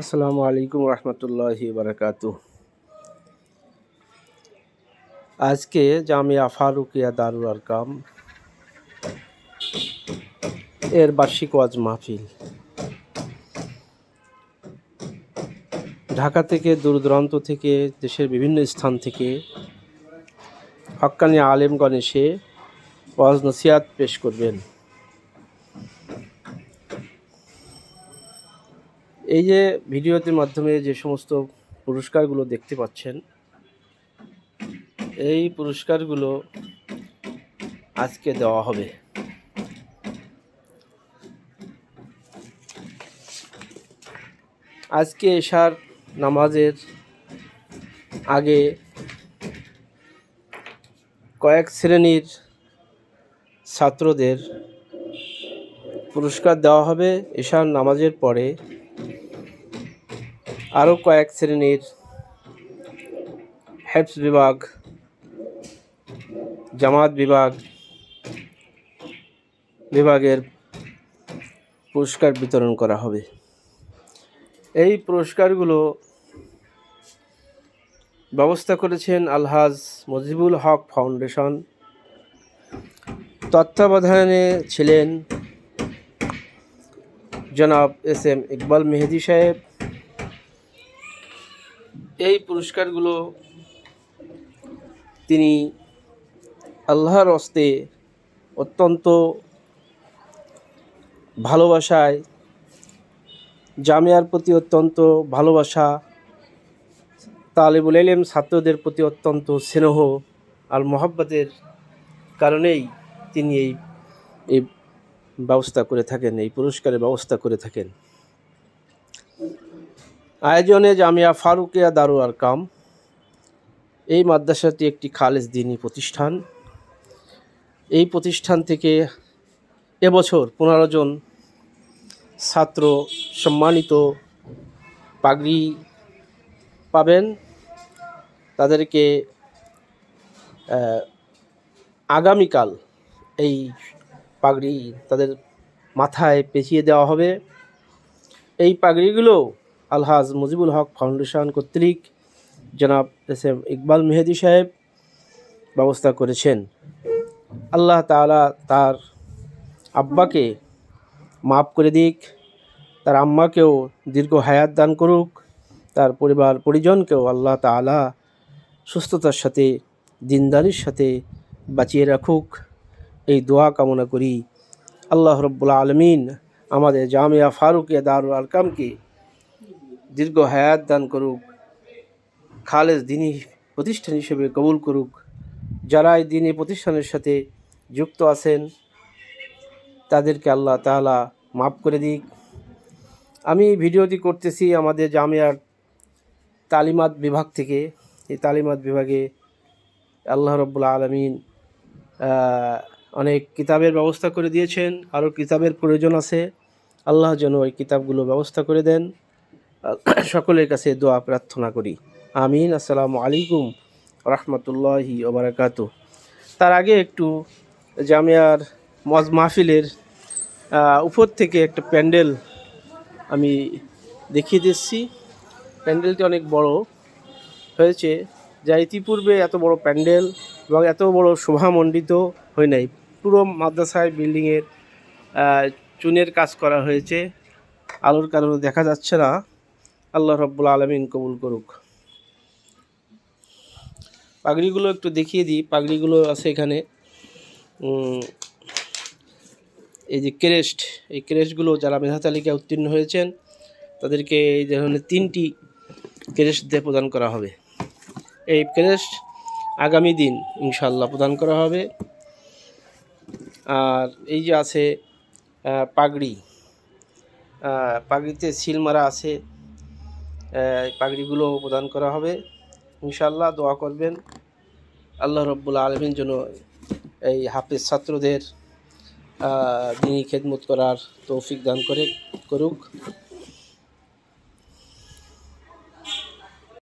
আসসালামু আলাইকুম রহমতুল্লাহি বারাকাত। আজকে জামিয়া ফারুকিয়া দারুল আরকাম এর বার্ষিক ওয়াজ মাহফিল। ঢাকা থেকে দূর দূরান্ত থেকে, দেশের বিভিন্ন স্থান থেকে হক্কানি আলেমগণ এসে ওয়াজ নসিয়াত পেশ করবেন। এই যে ভিডিওটির মাধ্যমে যে সমস্ত পুরস্কারগুলো দেখতে পাচ্ছেন, এই পুরস্কারগুলো আজকে দেওয়া হবে। আজকে এশার নামাজের আগে কয়েক শ্রেণির ছাত্রদের পুরস্কার দেওয়া হবে। এশার নামাজের পরে আরও কয়েক শ্রেণির হেফস বিভাগ, জামাত বিভাগ বিভাগের পুরস্কার বিতরণ করা হবে। এই পুরস্কারগুলো ব্যবস্থা করেছেন আলহাজ মজিবুল হক ফাউন্ডেশন। তত্ত্বাবধানে ছিলেন জনাব এস এম ইকবাল মেহেদি সাহেব এই পুরস্কারগুলো তিনি আল্লাহর হস্তে অত্যন্ত ভালোবাসায়, জামিয়ার প্রতি অত্যন্ত ভালোবাসা, তালেবুল এলেম ছাত্রদের প্রতি অত্যন্ত স্নেহ আর মহাব্বতের কারণেই তিনি এই এই ব্যবস্থা করে থাকেন, এই পুরস্কারের ব্যবস্থা করে থাকেন। আয়োজনে জামিয়া ফারুকিয়া দারু আরকাম এই মাদ্রাসাটি একটি খালেজ দিনী প্রতিষ্ঠান। এই প্রতিষ্ঠান থেকে এবছর পনেরো জন ছাত্র সম্মানিত পাগড়ি পাবেন। তাদেরকে আগামীকাল এই পাগড়ি তাদের মাথায় পেঁচিয়ে দেওয়া হবে। এই পাগড়িগুলো আলহাজ মুজিবুল হক ফাউন্ডেশন কর্তৃক জনাব এস এম ইকবাল মেহেদি সাহেব ব্যবস্থা করেছেন। আল্লাহ তাআলা তার আব্বাকে মাফ করে দিক, তার আম্মাকেও দীর্ঘ হায়াত দান করুক, তার পরিবার পরিজনকেও আল্লাহ তাআলা সুস্থতার সাথে, দিনদারির সাথে বাঁচিয়ে রাখুক। এই দোয়া কামনা করি। আল্লাহ রব্বুল আলমিন আমাদের জামিয়া ফারুকিয়া দারুল আরকামকে দীর্ঘ হায়াত দান করুক, খালেজ দিনী প্রতিষ্ঠান হিসেবে কবুল করুক যারা এই দিনী প্রতিষ্ঠানের সাথে যুক্ত আছেন, তাদেরকে আল্লাহ তাআলা মাফ করে দিক। আমি ভিডিওটি করতেছি আমাদের জামিয়ার তালিমাত বিভাগ থেকে। এই তালিমাত বিভাগে আল্লাহ রব্বুল আলমিন অনেক কিতাবের ব্যবস্থা করে দিয়েছেন আরও কিতাবের প্রয়োজন আছে। আল্লাহ যেন ওই কিতাবগুলো ব্যবস্থা করে দেন। সকলের কাছে দোয়া, প্রার্থনা করি। আমিন। আসসালামু আলাইকুম রহমতুল্লাহি ওবরাকাত তার আগে একটু জামিয়ার মজ মাহফিলের উপর থেকে একটা প্যান্ডেল আমি দেখিয়ে দিচ্ছি। প্যান্ডেলটি অনেক বড় হয়েছে। যা ইতিপূর্বে এত বড় প্যান্ডেল এবং এত বড় শোভামণ্ডিত হয় নাই। পুরো মাদ্রাসায় বিল্ডিংয়ের চুনের কাজ করা হয়েছে। আলোর কারণে দেখা যাচ্ছে না। আল্লাহ রব্বুল আলমিন কবুল করুক। পাগড়িগুলো একটু দেখিয়ে দিই। পাগড়িগুলো আছে এখানে। এই যে ক্রেস্ট, এই ক্রেস্টগুলো যারা মেধা তালিকায় উত্তীর্ণ হয়েছেন, তাদেরকে এই ধরনের তিনটি ক্রেস্ট দিয়ে প্রদান করা হবে। এই ক্রেস্ট আগামী দিন ইনশাল্লাহ প্রদান করা হবে। আর এই যে আছে পাগড়ি। পাগড়িতে সিল মারা আছে। পাগড়িগুলো প্রদান করা হবে। ইনশাল্লাহ দোয়া করবেন। আল্লাহ রব্বুল আলমের জন্য এই হাফেজ ছাত্রদের দিনই খেদমত করার তৌফিক দান করে, করুক।